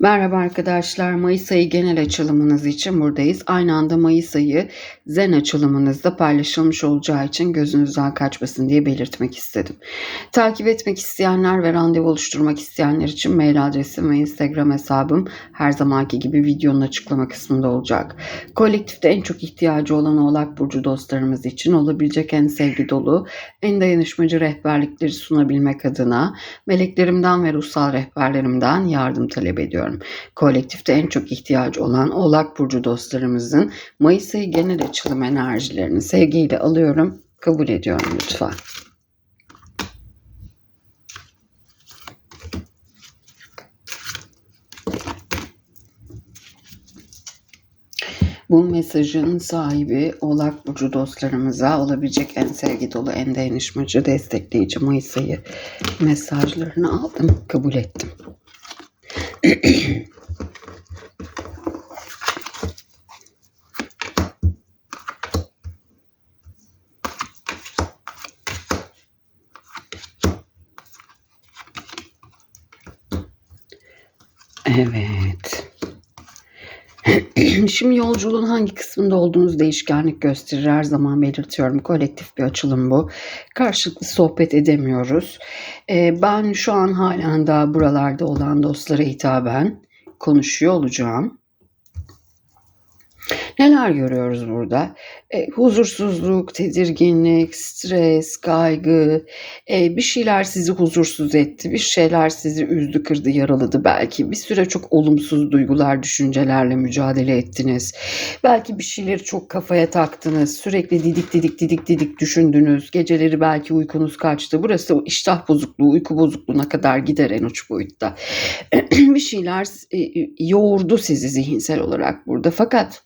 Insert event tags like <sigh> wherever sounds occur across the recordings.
Merhaba arkadaşlar. Mayıs ayı genel açılımınız için buradayız. Aynı anda Mayıs ayı zen açılımınızda paylaşılmış olacağı için gözünüzden kaçmasın diye belirtmek istedim. Takip etmek isteyenler ve randevu oluşturmak isteyenler için mail adresim ve Instagram hesabım her zamanki gibi videonun açıklama kısmında olacak. Kolektifte en çok ihtiyacı olan Oğlak Burcu dostlarımız için olabilecek en sevgi dolu, en dayanışmacı rehberlikleri sunabilmek adına meleklerimden ve ruhsal rehberlerimden yardım talep ediyorum. Kolektifte en çok ihtiyacı olan Oğlak Burcu dostlarımızın Mayıs ayı genel açılım enerjilerini sevgiyle alıyorum, kabul ediyorum lütfen. Bu mesajın sahibi Oğlak Burcu dostlarımıza olabilecek en sevgi dolu, en dayanışmacı, destekleyici Mayıs ayı mesajlarını aldım, kabul ettim. Evet. <clears throat> Şimdi yolculuğun hangi kısmında olduğunuz değişkenlik gösterir. Her zaman belirtiyorum. Kolektif bir açılım bu. Karşılıklı sohbet edemiyoruz. Ee, ben şu an halen daha buralarda olan dostlara hitaben konuşuyor olacağım. Neler görüyoruz burada? E, huzursuzluk, tedirginlik, stres, kaygı, e, bir şeyler sizi huzursuz etti, bir şeyler sizi üzdü, kırdı, yaraladı belki. Bir süre çok olumsuz duygular, düşüncelerle mücadele ettiniz. Belki bir şeyleri çok kafaya taktınız, sürekli didik didik didik didik düşündünüz. Geceleri belki uykunuz kaçtı. Burası iştah bozukluğu, uyku bozukluğuna kadar gider en uç boyutta. <clears throat> bir şeyler e, yoğurdu sizi zihinsel olarak burada. Fakat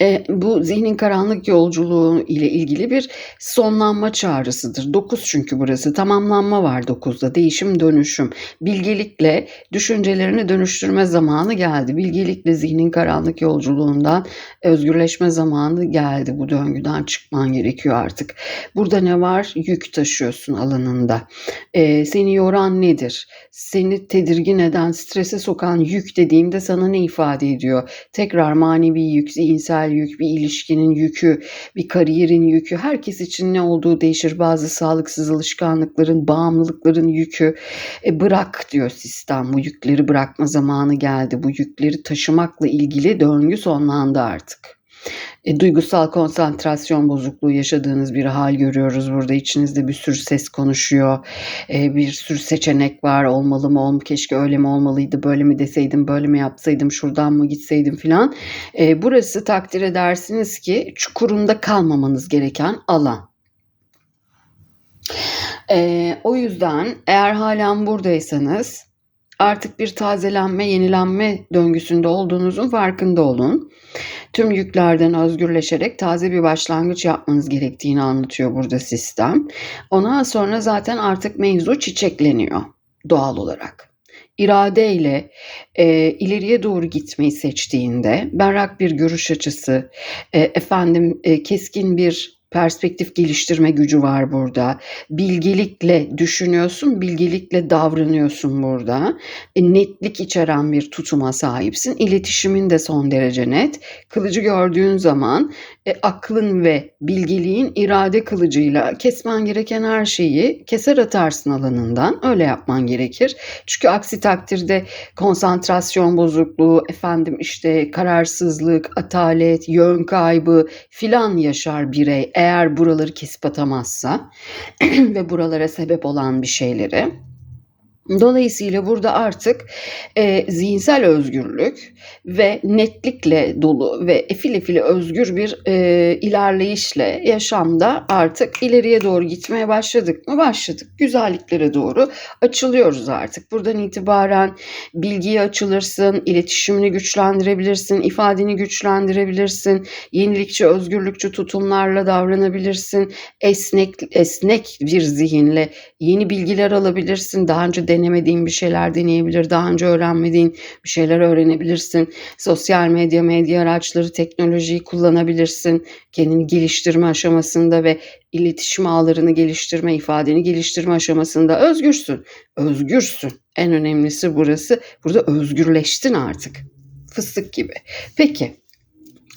e, bu zihnin karanlık yolculuğu ile ilgili bir sonlanma çağrısıdır. 9 çünkü burası. Tamamlanma var 9'da. Değişim, dönüşüm. Bilgelikle düşüncelerini dönüştürme zamanı geldi. Bilgelikle zihnin karanlık yolculuğundan özgürleşme zamanı geldi. Bu döngüden çıkman gerekiyor artık. Burada ne var? Yük taşıyorsun alanında. E, seni yoran nedir? Seni tedirgin eden, strese sokan yük dediğimde sana ne ifade ediyor? Tekrar manevi yük, zihinsel yük, bir ilişkinin yükü, bir kariyerin yükü. Herkes için ne olduğu değişir. Bazı sağlıksız alışkanlıkların, bağımlılıkların yükü. E, bırak diyor sistem. Bu yükleri bırakma zamanı geldi. Bu yükleri taşımakla ilgili döngü sonlandı artık. E, duygusal konsantrasyon bozukluğu yaşadığınız bir hal görüyoruz burada. İçinizde bir sürü ses konuşuyor. E, bir sürü seçenek var. Olmalı mı, olm keşke öyle mi olmalıydı, böyle mi deseydim, böyle mi yapsaydım, şuradan mı gitseydim filan. E, burası takdir edersiniz ki çukurunda kalmamanız gereken alan. E, o yüzden eğer halen buradaysanız artık bir tazelenme, yenilenme döngüsünde olduğunuzun farkında olun. Tüm yüklerden özgürleşerek taze bir başlangıç yapmanız gerektiğini anlatıyor burada sistem. Ondan sonra zaten artık mevzu çiçekleniyor doğal olarak iradeyle e, ileriye doğru gitmeyi seçtiğinde berrak bir görüş açısı, e, efendim e, keskin bir perspektif geliştirme gücü var burada. Bilgelikle düşünüyorsun, bilgelikle davranıyorsun burada. E, netlik içeren bir tutuma sahipsin. İletişimin de son derece net. Kılıcı gördüğün zaman e, aklın ve bilgeliğin irade kılıcıyla kesmen gereken her şeyi keser atarsın alanından. Öyle yapman gerekir. Çünkü aksi takdirde konsantrasyon bozukluğu, efendim işte kararsızlık, atalet, yön kaybı filan yaşar birey eğer buraları kesip atamazsa <clears throat> ve buralara sebep olan bir şeyleri. Dolayısıyla burada artık e, zihinsel özgürlük ve netlikle dolu ve efil efili özgür bir e, ilerleyişle yaşamda artık ileriye doğru gitmeye başladık mı? Başladık. Güzelliklere doğru açılıyoruz artık. Buradan itibaren bilgiye açılırsın, iletişimini güçlendirebilirsin, ifadeni güçlendirebilirsin, yenilikçi, özgürlükçü tutumlarla davranabilirsin, esnek esnek bir zihinle yeni bilgiler alabilirsin. Daha önce denemediğin bir şeyler deneyebilir. Daha önce öğrenmediğin bir şeyler öğrenebilirsin. Sosyal medya, medya araçları, teknolojiyi kullanabilirsin. Kendini geliştirme aşamasında ve iletişim ağlarını geliştirme, ifadeni geliştirme aşamasında özgürsün. Özgürsün. En önemlisi burası. Burada özgürleştin artık. Fıstık gibi. Peki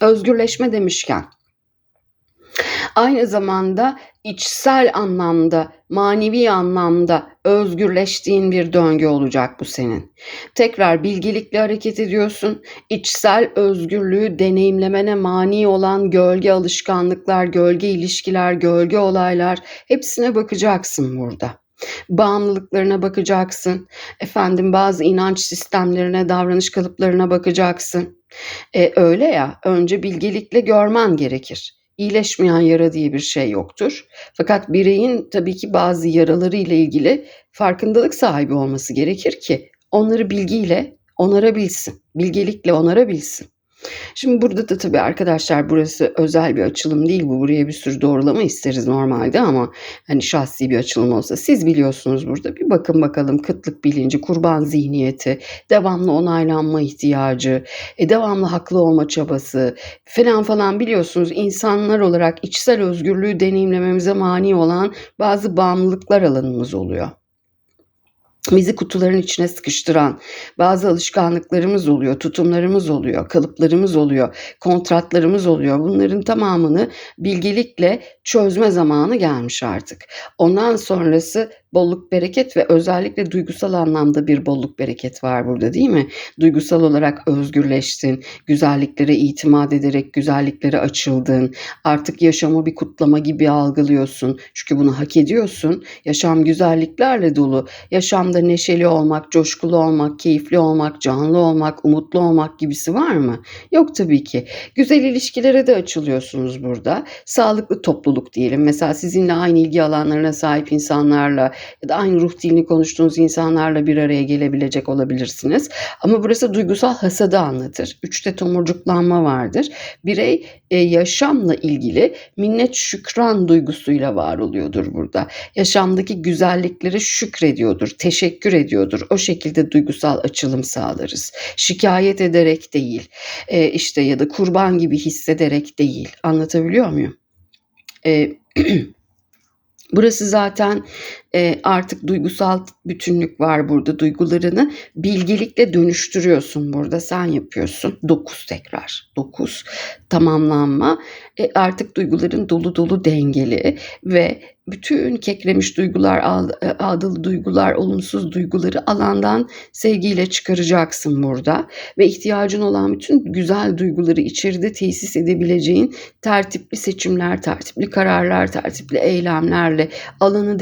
özgürleşme demişken aynı zamanda içsel anlamda, manevi anlamda özgürleştiğin bir döngü olacak bu senin. Tekrar bilgelikle hareket ediyorsun. İçsel özgürlüğü deneyimlemene mani olan gölge alışkanlıklar, gölge ilişkiler, gölge olaylar hepsine bakacaksın burada. Bağımlılıklarına bakacaksın. Efendim bazı inanç sistemlerine, davranış kalıplarına bakacaksın. E, öyle ya, önce bilgelikle görmen gerekir. İyileşmeyen yara diye bir şey yoktur. Fakat bireyin tabii ki bazı yaraları ile ilgili farkındalık sahibi olması gerekir ki onları bilgiyle onarabilsin, bilgelikle onarabilsin. Şimdi burada da tabii arkadaşlar burası özel bir açılım değil bu. Buraya bir sürü doğrulama isteriz normalde ama hani şahsi bir açılım olsa siz biliyorsunuz burada. Bir bakın bakalım kıtlık bilinci, kurban zihniyeti, devamlı onaylanma ihtiyacı, e, devamlı haklı olma çabası falan falan biliyorsunuz insanlar olarak içsel özgürlüğü deneyimlememize mani olan bazı bağımlılıklar alanımız oluyor bizi kutuların içine sıkıştıran bazı alışkanlıklarımız oluyor, tutumlarımız oluyor, kalıplarımız oluyor, kontratlarımız oluyor. Bunların tamamını bilgelikle çözme zamanı gelmiş artık. Ondan sonrası bolluk bereket ve özellikle duygusal anlamda bir bolluk bereket var burada değil mi? Duygusal olarak özgürleştin, güzelliklere itimat ederek güzelliklere açıldın. Artık yaşamı bir kutlama gibi algılıyorsun. Çünkü bunu hak ediyorsun. Yaşam güzelliklerle dolu. Yaşamda neşeli olmak, coşkulu olmak, keyifli olmak, canlı olmak, umutlu olmak gibisi var mı? Yok tabii ki. Güzel ilişkilere de açılıyorsunuz burada. Sağlıklı topluluk diyelim. Mesela sizinle aynı ilgi alanlarına sahip insanlarla ya da aynı ruh dilini konuştuğunuz insanlarla bir araya gelebilecek olabilirsiniz. Ama burası duygusal hasadı anlatır. Üçte tomurcuklanma vardır. Birey e, yaşamla ilgili minnet şükran duygusuyla var oluyordur burada. Yaşamdaki güzellikleri şükrediyordur, teşekkür ediyordur. O şekilde duygusal açılım sağlarız. Şikayet ederek değil, e, işte ya da kurban gibi hissederek değil. Anlatabiliyor muyum? E, <clears throat> Burası zaten e, artık duygusal bütünlük var burada. Duygularını bilgelikle dönüştürüyorsun burada. Sen yapıyorsun. Dokuz tekrar. Dokuz tamamlanma. E, artık duyguların dolu dolu dengeli ve bütün kekremiş duygular, adılı duygular, olumsuz duyguları alandan sevgiyle çıkaracaksın burada. Ve ihtiyacın olan bütün güzel duyguları içeride tesis edebileceğin tertipli seçimler, tertipli kararlar, tertipli eylemlerle alanı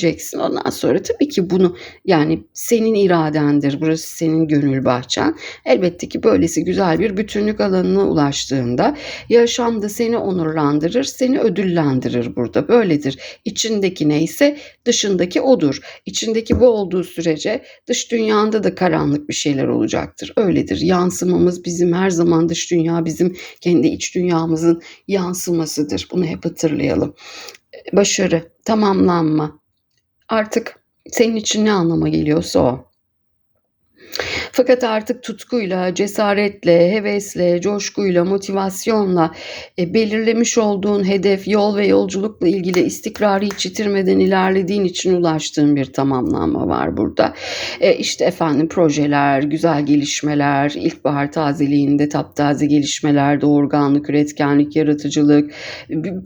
destekleyeceksin. Ondan sonra tabii ki bunu yani senin iradendir. Burası senin gönül bahçen. Elbette ki böylesi güzel bir bütünlük alanına ulaştığında yaşamda seni onurlandırır, seni ödüllendirir burada. Böyledir İçindeki neyse dışındaki odur. İçindeki bu olduğu sürece dış dünyanda da karanlık bir şeyler olacaktır. Öyledir. Yansımamız bizim her zaman dış dünya bizim kendi iç dünyamızın yansımasıdır. Bunu hep hatırlayalım. Başarı, tamamlanma. Artık senin için ne anlama geliyorsa o. Fakat artık tutkuyla, cesaretle, hevesle, coşkuyla, motivasyonla e, belirlemiş olduğun hedef, yol ve yolculukla ilgili istikrarı hiç yitirmeden ilerlediğin için ulaştığın bir tamamlanma var burada. E, işte efendim projeler, güzel gelişmeler, ilkbahar tazeliğinde taptaze gelişmeler, doğurganlık, üretkenlik, yaratıcılık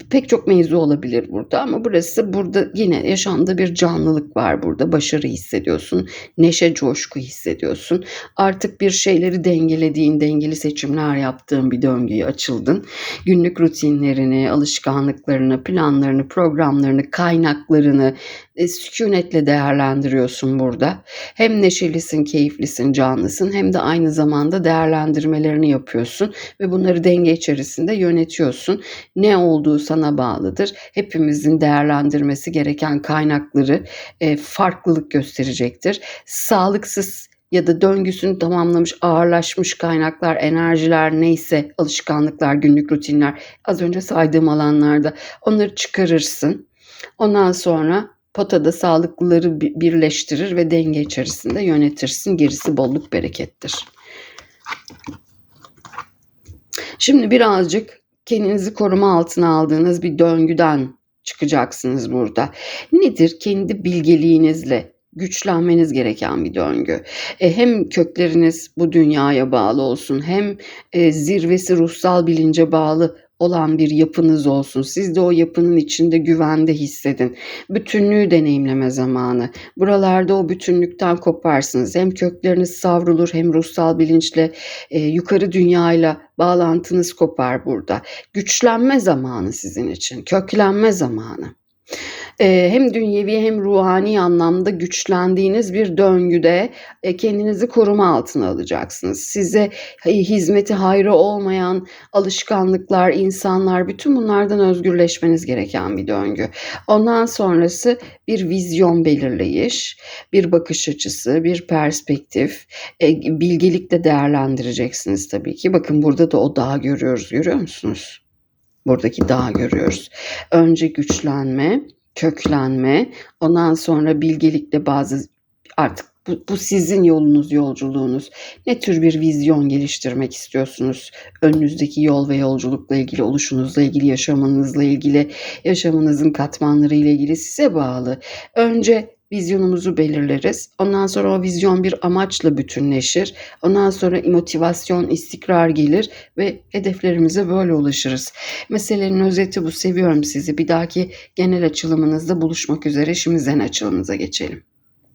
pek çok mevzu olabilir burada ama burası burada yine yaşamda bir canlılık var burada. Başarı hissediyorsun, neşe, coşku hissediyorsun artık bir şeyleri dengelediğin, dengeli seçimler yaptığın bir döngüye açıldın. Günlük rutinlerini, alışkanlıklarını, planlarını, programlarını, kaynaklarını e, sükunetle değerlendiriyorsun burada. Hem neşelisin, keyiflisin, canlısın hem de aynı zamanda değerlendirmelerini yapıyorsun ve bunları denge içerisinde yönetiyorsun. Ne olduğu sana bağlıdır. Hepimizin değerlendirmesi gereken kaynakları e, farklılık gösterecektir. Sağlıksız ya da döngüsünü tamamlamış, ağırlaşmış kaynaklar, enerjiler neyse, alışkanlıklar, günlük rutinler az önce saydığım alanlarda onları çıkarırsın. Ondan sonra potada sağlıklıları birleştirir ve denge içerisinde yönetirsin. Gerisi bolluk berekettir. Şimdi birazcık kendinizi koruma altına aldığınız bir döngüden çıkacaksınız burada. Nedir? Kendi bilgeliğinizle güçlenmeniz gereken bir döngü. E, hem kökleriniz bu dünyaya bağlı olsun hem e, zirvesi ruhsal bilince bağlı olan bir yapınız olsun. Siz de o yapının içinde güvende hissedin. Bütünlüğü deneyimleme zamanı. Buralarda o bütünlükten koparsınız. Hem kökleriniz savrulur hem ruhsal bilinçle e, yukarı dünyayla bağlantınız kopar burada. Güçlenme zamanı sizin için. Köklenme zamanı. Eee, hem dünyevi hem ruhani anlamda güçlendiğiniz bir döngüde, eee, kendinizi koruma altına alacaksınız. Size hi hizmeti hayrı olmayan alışkanlıklar, insanlar, bütün bunlardan özgürleşmeniz gereken bir döngü. Ondan sonrası bir vizyon belirleyiş, bir bakış açısı, bir perspektif, eee, bilgelikle değerlendireceksiniz tabii ki. Bakın burada da o dağı görüyoruz, görüyor musunuz? Buradaki dağı görüyoruz. Önce güçlenme, köklenme, ondan sonra bilgelikle bazı artık bu, bu sizin yolunuz, yolculuğunuz. Ne tür bir vizyon geliştirmek istiyorsunuz? Önünüzdeki yol ve yolculukla ilgili, oluşunuzla ilgili, yaşamınızla ilgili, yaşamınızın katmanları ile ilgili size bağlı. Önce vizyonumuzu belirleriz. Ondan sonra o vizyon bir amaçla bütünleşir. Ondan sonra motivasyon, istikrar gelir ve hedeflerimize böyle ulaşırız. Meselenin özeti bu. Seviyorum sizi. Bir dahaki genel açılımınızda buluşmak üzere. Şimdi zen açılımımıza geçelim.